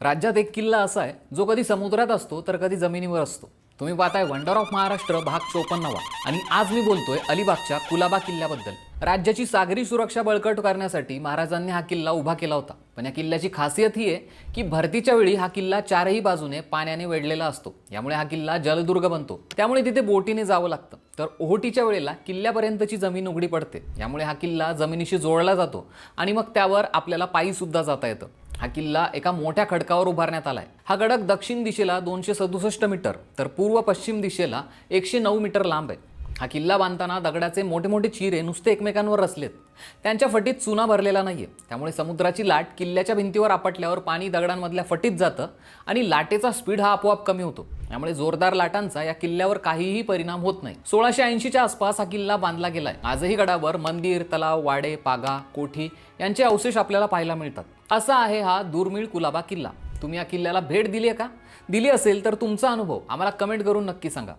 राज्यात एक किल्ला असा आहे जो कधी समुद्रात असतो तर कधी जमिनीवर असतो. तुम्ही पाहताय वंडर ऑफ महाराष्ट्र भाग चोपन्नावा. आणि आज मी बोलतोय अलिबागच्या कुलाबा किल्ल्याबद्दल. राज्याची सागरी सुरक्षा बळकट करण्यासाठी महाराजांनी हा किल्ला उभा केला होता. पण या किल्ल्याची खासियत ही आहे की भरतीच्या वेळी हा किल्ला चारही बाजूने पाण्याने वेढलेला असतो. यामुळे हा किल्ला जलदुर्ग बनतो. त्यामुळे तिथे बोटीने जावं लागतं. तर ओहोटीच्या वेळेला किल्ल्यापर्यंतची जमीन उघडी पडते. यामुळे हा किल्ला जमिनीशी जोडला जातो आणि मग त्यावर आपल्याला पायी सुद्धा जाता येतं. हा किल्ला एका मोठ्या खडकावर उभारण्यात आलाय. हा खडक दक्षिण दिशेला दोनशे सदुसष्ट मीटर तर पूर्व पश्चिम दिशेला एकशे नऊ मीटर लांब आहे. हा किल्ला बांधताना दगडाचे मोठे मोठे चिरे नुसते एकमेकांवर रचलेत. त्यांच्या फटीत चुना भरलेला नाही आहे त्यामुळे समुद्राची लाट किल्ल्याच्या भिंतीवर आपटल्यावर पाणी दगडांमधल्या फटीत जातं आणि लाटेचा स्पीड हा आपोआप कमी होतो. त्यामुळे जोरदार लाटांचा या किल्ल्यावर काहीही परिणाम होत नाही. सोळाशे ऐंशीच्या आसपास हा किल्ला बांधला गेलाय. आजही गडावर मंदिर तलाव वाडे पागा कोठी यांचे अवशेष आपल्याला पाहायला मिळतात. असा आहे हा दुर्मिळ कुलाबा किल्ला. तुम्ही या किल्ल्याला भेट दिली आहे का? दिली असेल तर तुमचा अनुभव. आम्हाला कमेंट करून नक्की सांगा.